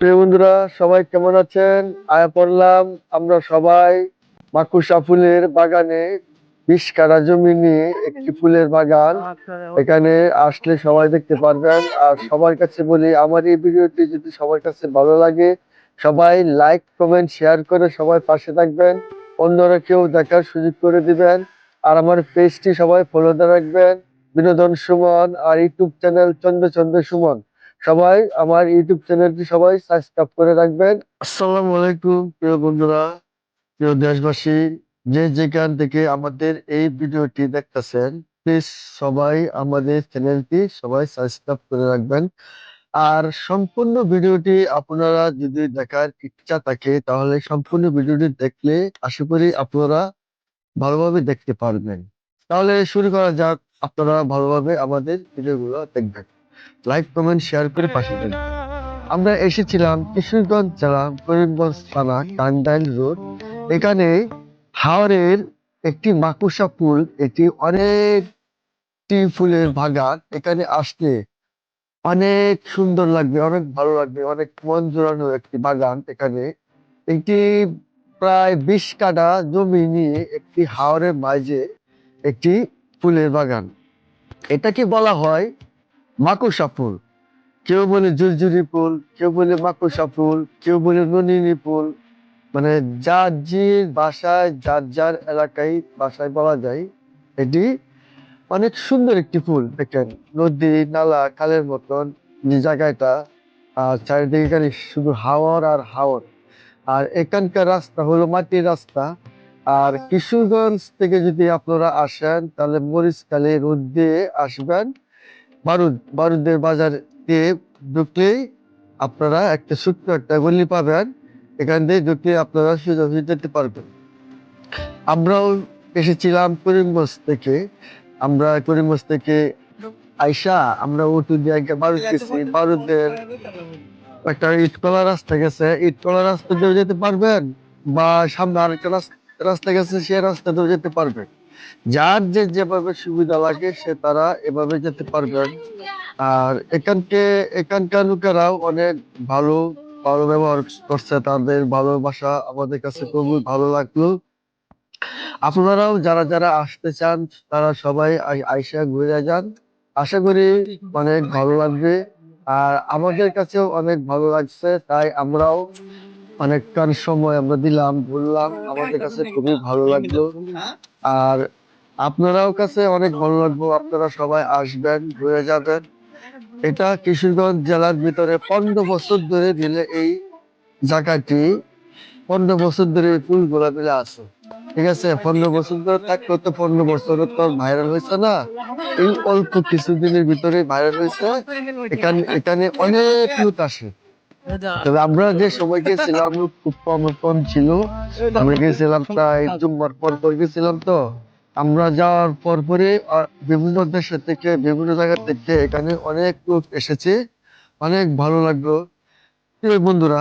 প্রিয় বন্ধুরা সবাই কেমন আছেন? আয়া পড়লাম আমরা সবাই মাকুসা ফুলের বাগানে বিশ জমি নিয়ে একটি ফুলের বাগান। এখানে আসলে সবাই দেখতে পারবেন। আর সবার কাছে বলি আমার এই ভিডিওটি যদি সবার কাছে ভালো লাগে সবাই লাইক কমেন্ট শেয়ার করে সবাই পাশে থাকবেন। অন্যরা কেউ দেখার সুযোগ করে দিবেন। আর আমার পেজটি সবাই ফলো দিয়ে রাখবেন। বিনোদন সুমন আর ইউটিউব চ্যানেল চন্দ্র চন্দ্র সুমন। সবাই আমার ইউটিউব চ্যানেলটি সবাই সাবস্ক্রাইব করে রাখবেন। আসসালামু আলাইকুম, প্রিয় বন্ধুরা, প্রিয় দেশবাসী, যে যেখান থেকে আমাদের এই ভিডিওটি দেখতেছেন প্লিজ সবাই আমাদের চ্যানেলটি সবাই সাবস্ক্রাইব করে রাখবেন। আর সম্পূর্ণ ভিডিওটি আপনারা যদি দেখার ইচ্ছা থাকে, তাহলে সম্পূর্ণ ভিডিওটি দেখলে আশা করি আপনারা ভালোভাবে দেখতে পারবেন। তাহলে শুরু করা যাক, আপনারা ভালোভাবে আমাদের ভিডিওগুলো দেখবেন। লাইক কমেন্ট শেয়ার করে পাশে থাকবেন আমরা এসেছিলাম কিশোরগঞ্জ জেলা করিমগঞ্জ থানা টাঙ্গাইল রোড। এখানে হাওরের একটি মাকুসা ফুল, এটি অনেকটি ফুলের বাগান। এখানে আসলে অনেক সুন্দর লাগবে, অনেক ভালো লাগবে, অনেক মন জোড়ানো একটি বাগান এখানে। একটি প্রায় বিশ কাটা জমি নিয়ে একটি হাওরের মাঝে একটি ফুলের বাগান। এটাকে বলা হয় মাকুসা ফুল কেউ বলে জুরজুরি ফুল, কেউ বলে মাকুসা ফুল কেউ বলে ননিনী ফুল। মানে যার যে বাসায়, যার যার এলাকায় বাসায় পাওয়া যায়, এটি অনেক সুন্দর একটি ফুল। দেখেন, নদী, নালা, খালের মতন যে জায়গাটা, আর চারিদিকে এখানে শুধু হাওয়ার আর হাওয়ার আর এখানকার রাস্তা হলো মাটির রাস্তা। আর কিশোরগঞ্জ থেকে যদি আপনারা আসেন, তাহলে মরিচকালে রোদ দিয়ে আসবেন। বারুদ বারুদের বাজার দিয়ে ঢুকলেই আপনারা একটা ছোট্ট একটা গলি পাবেন। এখান দিয়ে ঢুকলে আপনারা সোজাসুজি যেতে পারবেন। আমরাও এসেছিলাম করিমগঞ্জ থেকে। আমরা করিমগঞ্জ থেকে আইসা আমরা অটো দিয়ে বারুদ গেছি বারুদের একটা ইটকলা রাস্তা গেছে। ইটকলা রাস্তা দিয়ে যেতে পারবেন বা সামনে আরেকটা রাস- রাস্তা গেছে সে রাস্তা দিয়ে যেতে পারবেন। যার যে যেভাবে সুবিধা লাগে সে তারা এভাবে যেতে পারবেন আর এখানকে, এখানকার লোকেরাও অনেক ভালো ভালো ব্যবহার করছে, তাদের ভালোবাসা আমাদের কাছে খুবই ভালো লাগল। আপনারাও যারা যারা আসতে চান, তারা সবাই আই- আইসা ঘুরে যান। আশা করি অনেক ভালো লাগবে। আর আমাদের কাছেও অনেক ভালো লাগছে, তাই আমরাও অনেকক্ষণ সময় আমরা দিলাম ঘুরলাম আমাদের কাছে খুবই ভালো লাগল। আর আপনারাও কাছে অনেক ভালো লাগবে আপনারা সবাই আসবেন, ঘুরে যাবেন। এটা কিশোরগঞ্জ জেলার ভিতরে পনেরো বছর ধরে দিলে এই জায়গাটি, পনেরো বছর ধরে এই ফুলগুলা মিলে আছে। ঠিক আছে, পনেরো বছর ধরে থাকলে তো পনেরো বছর তো ভাইরাল হয়েছে না। এই অল্প কিছুদিনের ভিতরে ভাইরাল হয়েছে। এখানে এখানে অনেক লোক আসে। তবে আমরা যে সময় গেছিলাম খুব কম কম ছিল। আমরা গেছিলাম প্রায় জুম্মার পর পর গেছিলাম তো। আমরা যাওয়ার পর পরে বিভিন্ন দেশের থেকে বিভিন্ন জায়গা থেকে এখানে অনেক লোক এসেছে। অনেক ভালো লাগল। বন্ধুরা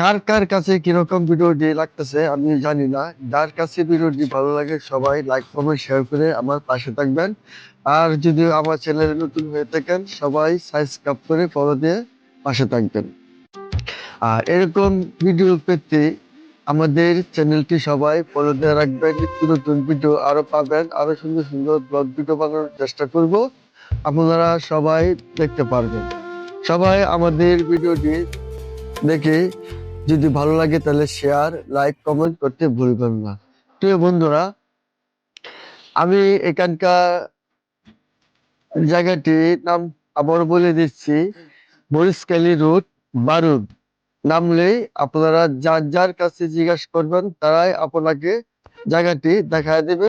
কার কার কাছে কীরকম ভিডিও ভিডিওটি লাগতেছে আমি জানি না। যার কাছে ভিডিও ভিডিওটি ভালো লাগে সবাই লাইক কমেন্ট শেয়ার করে আমার পাশে থাকবেন। আর যদি আমার চ্যানেলে নতুন হয়ে থাকেন সবাই সাবস্ক্রাইব করে ফলো দিয়ে পাশে থাকবেন। আর এরকম ভিডিও পেতে আমাদের চ্যানেলটি সবাই ফলো দিয়ে রাখবেন। নতুন ভিডিও আরও পাবেন। আরও সুন্দর সুন্দর ব্লগ ভিডিও বানানোর চেষ্টা করব। আপনারা সবাই দেখতে পারবেন। সবাই আমাদের ভিডিওটি দেখে যদি ভালো লাগে তাহলে শেয়ার লাইক কমেন্ট করতে ভুলবেন না। প্রিয় বন্ধুরা, আমি এখানকার জায়গাটির নাম আবার বলে দিচ্ছি। মরিচকালি রোড, বারুদ। নামলেই আপনারা যার যার কাছে জিজ্ঞাসা করবেন তারাই আপনাকে জায়গাটি দেখা দেবে।